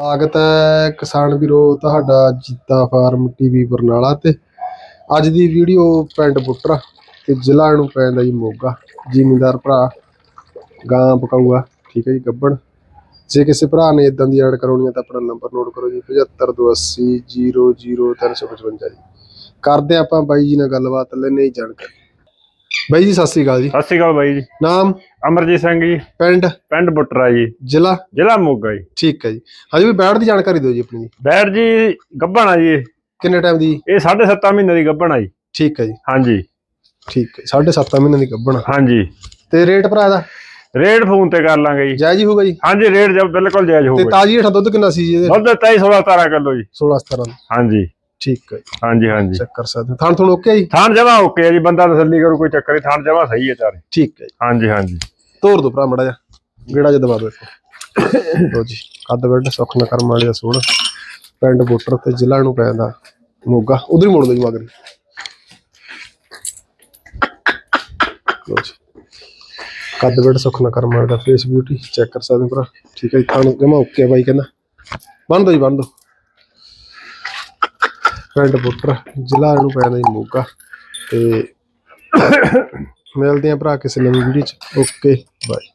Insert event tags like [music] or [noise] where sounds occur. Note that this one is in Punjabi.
ਸਵਾਗਤ ਹੈ ਕਿਸਾਨ ਵੀਰੋ, ਤੁਹਾਡਾ ਜੀਤਾ ਫਾਰਮ ਟੀਵੀ ਬਰਨਾਲਾ ਤੇ। ਅੱਜ ਦੀ ਵੀਡੀਓ ਪਿੰਡ ਬੁੱਟਰ ਤੇ ਜ਼ਿਲ੍ਹਾ ਨੂੰ ਪੈਂਦਾ ਜੀ ਮੋਗਾ। ਜ਼ਿਮੀਂਦਾਰ ਭਰਾ ਗਾਂ ਪਕਾਊਗਾ, ਠੀਕ ਹੈ ਜੀ, ਗੱਬਣ। ਜੇ ਕਿਸੇ ਭਰਾ ਨੇ ਇਦਾਂ ਦੀ ਐਡ ਕਰਾਉਣੀ ਹੈ ਤਾਂ ਆਪਣਾ ਨੰਬਰ ਨੋਟ ਕਰੋ ਜੀ 7528000355 ਜੀ। ਕਰਦੇ ਹਾਂ ਆਪਾਂ ਬਾਈ ਜੀ ਨਾਲ ਗੱਲਬਾਤ ਲੈਣੇ ਹੀ ਜਾਣਕਾਰੀ। ਬਾਈ ਜੀ ਸਤਿ ਸ੍ਰੀ ਅਕਾਲ ਜੀ। ਸਤਿ ਸ਼੍ਰੀ ਅਕਾਲ ਬਾਈ ਜੀ। ਨਾਮ? ਅਮਰਜੀਤ ਸਿੰਘ ਜੀ। ਪਿੰਡ? ਪਿੰਡ ਬੁੱਟਰਾ ਜੀ। ਜ਼ਿਲ੍ਹਾ? ਜ਼ਿਲ੍ਹਾ ਮੋਗਾ ਜੀ। ਠੀਕ ਹੈ ਜੀ। ਹਾਂਜੀ ਵੀ ਬੈਠ ਦੀ ਜਾਣਕਾਰੀ ਦਿਓ ਜੀ ਆਪਣੀ। ਜੀ ਬੈਠ ਜੀ ਗੱਭਣਾ ਜੀ ਇਹ। ਕਿੰਨੇ ਟਾਈਮ ਦੀ? ਇਹ 7.5 ਮਹੀਨੇ ਦੀ ਗੱਭਣਾ ਜੀ। ਠੀਕ ਹੈ ਜੀ। ਹਾਂਜੀ। ਠੀਕ ਹੈ ਸਾਢੇ ਸੱਤ ਮਹੀਨੇ ਦੀ ਗੱਭਣ ਹਾਂਜੀ। ਤੇ ਰੇਟ ਭਰਾ ਦਾ ਰੇਟ ਫੋਨ ਤੇ ਕਰ ਲਾਂਗੇ ਜੀ। ਜਾਇਜ਼ ਹੀ ਹੋਊਗਾ ਜੀ? ਹਾਂਜੀ ਰੇਟ ਜਬ ਬਿਲਕੁਲ ਜਾਇਜ਼ ਤੇ ਹੋਊਗਾ ਤਾਜੀ ਹੇਠਾਂ ਦੁੱਧ ਕਿੰਨਾ ਸੀ ਜੀ ਇਹਦੇ? ਦੁੱਧ 23 16 17 ਕਿਲੋ ਜੀ। 16 17 ਦਾ ਹਾਂਜੀ। ਠੀਕ ਹੈ ਜੀ। ਹਾਂਜੀ ਹਾਂਜੀ। ਚੈੱਕ ਕਰ ਸਕਦੇ ਹੋ ਥਾਣ ਥੁਣ ਓਕੇ ਜੀ? ਥਾਣ ਜਮਾ ਓਕੇ ਜੀ ਬੰਦਾ ਤਸੱਲੀ ਕਰੂ ਕੋਈ ਚੱਕਰ ਨਹੀਂ ਥਾਣ ਜਮਾ ਸਹੀ ਹੈ ਚਾਰੇ ਠੀਕ ਹੈ ਜੀ। ਹਾਂਜੀ ਹਾਂਜੀ। ਤੋਰ ਦੋ ਭਰਾ ਮੜਾ ਜਾ ਗੇੜਾ ਜਿਹਾ ਦਬਾ ਦੋ ਇੱਕ [coughs] ਲੋ ਜੀ ਕੱਦ ਬੈੱਡ ਸੁੱਖ ਨਾ ਕਰਮ ਵਾਲੀ ਦਾ ਸੋਹਣ। ਪਿੰਡ ਬੋਟਰ ਤੇ ਜ਼ਿਲ੍ਹਾ ਨੂੰ ਪੈਂਦਾ ਮੋਗਾ। ਉਧਰ ਹੀ ਮੋੜ ਦੋ ਜੀ ਮਗਰ। ਲੋ ਜੀ। ਕੱਦ ਬੈੱਡ ਸੁੱਖ ਨਾ ਕਰਮ ਵਾਲੀ ਦਾ ਫੇਸ ਬਿਊਟੀ ਚੈੱਕ ਕਰ ਸਕਦੇ ਹੋ ਭਰਾ। ਠੀਕ ਹੈ ਜੀ ਥਾਣ ਜਮਾ ਓਕੇ ਬਾਈ ਕਹਿੰਦਾ। ਬੰਨ ਦੋ ਜੀ ਬੰਨ ਦੋ ਪਿੰਡ ਬੁੱਟਰ, ਜ਼ਿਲ੍ਹਾ ਨੂੰ ਪੈਂਦਾ ਜੀ ਮੋਗਾ। ਤੇ ਮਿਲਦੇ ਆਂ ਭਰਾ ਕਿਸੇ ਨਵੀਂ ਵੀਡੀਓ ਚ। Okay bye